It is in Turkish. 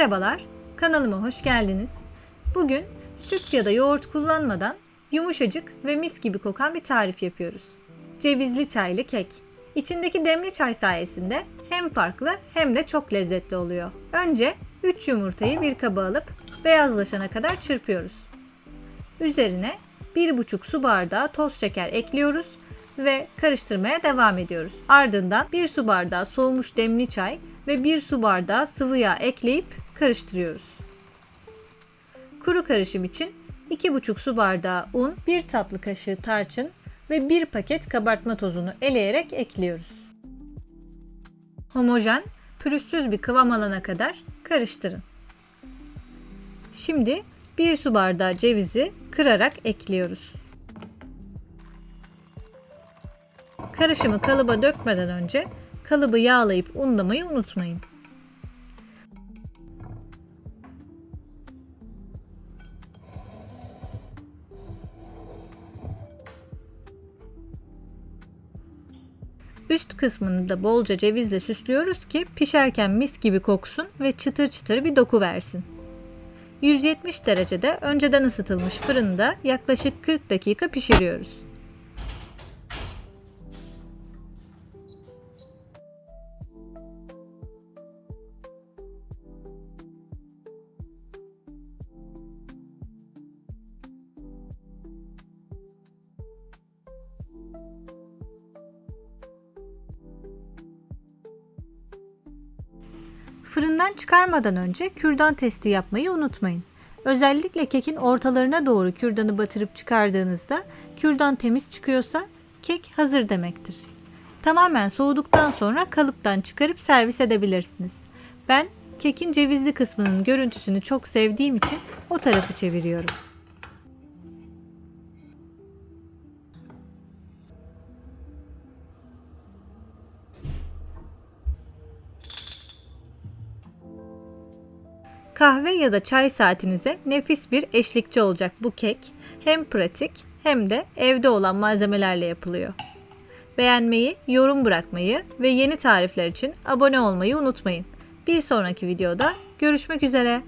Merhabalar, kanalıma hoş geldiniz. Bugün süt ya da yoğurt kullanmadan yumuşacık ve mis gibi kokan bir tarif yapıyoruz. Cevizli çaylı kek. İçindeki demli çay sayesinde hem farklı hem de çok lezzetli oluyor. Önce 3 yumurtayı bir kaba alıp beyazlaşana kadar çırpıyoruz. Üzerine 1,5 su bardağı toz şeker ekliyoruz ve karıştırmaya devam ediyoruz. Ardından 1 su bardağı soğumuş demli çay ve 1 su bardağı sıvı yağ ekleyip karıştırıyoruz. Kuru karışım için 2,5 su bardağı un, 1 tatlı kaşığı tarçın ve 1 paket kabartma tozunu eleyerek ekliyoruz. Homojen, pürüzsüz bir kıvam alana kadar karıştırın. Şimdi 1 su bardağı cevizi kırarak ekliyoruz. Karışımı kalıba dökmeden önce kalıbı yağlayıp unlamayı unutmayın. Üst kısmını da bolca cevizle süslüyoruz ki pişerken mis gibi koksun ve çıtır çıtır bir doku versin. 170 derecede önceden ısıtılmış fırında yaklaşık 40 dakika pişiriyoruz. Fırından çıkarmadan önce kürdan testi yapmayı unutmayın. Özellikle kekin ortalarına doğru kürdanı batırıp çıkardığınızda kürdan temiz çıkıyorsa kek hazır demektir. Tamamen soğuduktan sonra kalıptan çıkarıp servis edebilirsiniz. Ben kekin cevizli kısmının görüntüsünü çok sevdiğim için o tarafı çeviriyorum. Kahve ya da çay saatinize nefis bir eşlikçi olacak bu kek. Hem pratik hem de evde olan malzemelerle yapılıyor. Beğenmeyi, yorum bırakmayı ve yeni tarifler için abone olmayı unutmayın. Bir sonraki videoda görüşmek üzere.